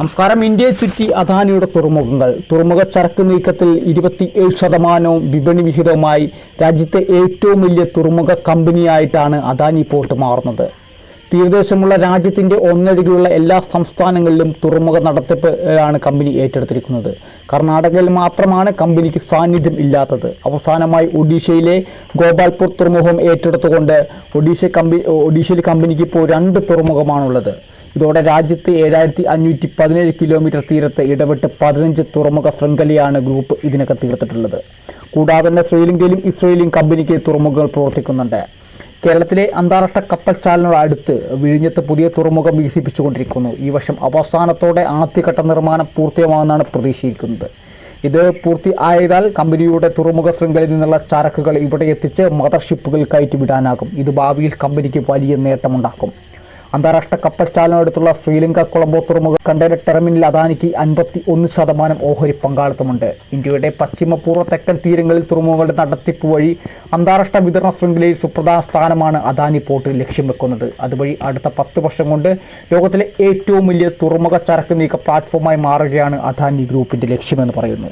നമസ്കാരം ഇന്ത്യയെ ചുറ്റി അദാനിയുടെ തുറമുഖങ്ങൾ. തുറമുഖ ചരക്ക് നീക്കത്തിൽ ഇരുപത്തിയേഴ് ശതമാനവും വിപണി വിഹിതവുമായി രാജ്യത്തെ ഏറ്റവും വലിയ തുറമുഖ കമ്പനിയായിട്ടാണ് അദാനി പോർട്ട് മാറുന്നത്. തീരദേശമുള്ള രാജ്യത്തിന്റെ ഒന്നരികെയുള്ള എല്ലാ സംസ്ഥാനങ്ങളിലും തുറമുഖ നടത്തിപ്പാണ് കമ്പനി ഏറ്റെടുത്തിരിക്കുന്നത്. കർണാടകയിൽ മാത്രമാണ് കമ്പനിക്ക് സാന്നിധ്യം ഇല്ലാത്തത്. അവസാനമായി ഒഡീഷയിലെ ഗോപാൽപൂർ തുറമുഖം ഏറ്റെടുത്തുകൊണ്ട് ഒഡീഷ കമ്പനി ഒഡീഷയിൽ കമ്പനിക്ക് ഇപ്പോൾ രണ്ട് തുറമുഖമാണുള്ളത്. ഇതോടെ രാജ്യത്ത് ഏഴായിരത്തി അഞ്ഞൂറ്റി പതിനേഴ് കിലോമീറ്റർ തീരത്ത് ഇടപെട്ട് പതിനഞ്ച് തുറമുഖ ശൃംഖലയാണ് ഗ്രൂപ്പ് ഇതിനൊക്കെ തീർത്തിട്ടുള്ളത്. കൂടാതെ തന്നെ ശ്രീലങ്കയിലും ഇസ്രയേലും കമ്പനിക്ക് തുറമുഖങ്ങൾ പ്രവർത്തിക്കുന്നുണ്ട്. കേരളത്തിലെ അന്താരാഷ്ട്ര കപ്പൽ ചാലനോട് അടുത്ത് വിഴിഞ്ഞത്ത് പുതിയ തുറമുഖം വികസിപ്പിച്ചുകൊണ്ടിരിക്കുന്നു. ഈ വർഷം അവസാനത്തോടെ ആദ്യഘട്ട നിർമ്മാണം പൂർത്തിയാകുമെന്നാണ് പ്രതീക്ഷിക്കുന്നത്. ഇത് പൂർത്തിയായതാൽ കമ്പനിയുടെ തുറമുഖ ശൃംഖലയിൽ നിന്നുള്ള ചരക്കുകൾ ഇവിടെ എത്തിച്ച് മദർഷിപ്പുകൾ കയറ്റിവിടാനാകും. ഇത് ഭാവിയിൽ കമ്പനിക്ക് വലിയ നേട്ടമുണ്ടാക്കും. അന്താരാഷ്ട്ര കപ്പൽ ചാലനടുത്തുള്ള ശ്രീലങ്ക കൊളംബോ തുറമുഖ കണ്ടെയ്നർ ടെർമിനൽ അദാനിക്ക് അൻപത്തി ഒന്ന് ശതമാനം ഓഹരി പങ്കാളിത്തമുണ്ട്. ഇന്ത്യയുടെ പശ്ചിമ പൂർവ തെക്കൻ തീരങ്ങളിൽ തുറമുഖങ്ങളുടെ നടത്തിപ്പ് വഴി അന്താരാഷ്ട്ര വിതരണ ശൃംഖലയിൽ സുപ്രധാന സ്ഥാനമാണ് അദാനി പോർട്ട് ലക്ഷ്യം വെക്കുന്നത്. അതുവഴി അടുത്ത പത്ത് വർഷം കൊണ്ട് ലോകത്തിലെ ഏറ്റവും വലിയ തുറമുഖ ചരക്ക് നീക്ക പ്ലാറ്റ്ഫോമായി മാറുകയാണ് അദാനി ഗ്രൂപ്പിന്റെ ലക്ഷ്യമെന്ന് പറയുന്നു.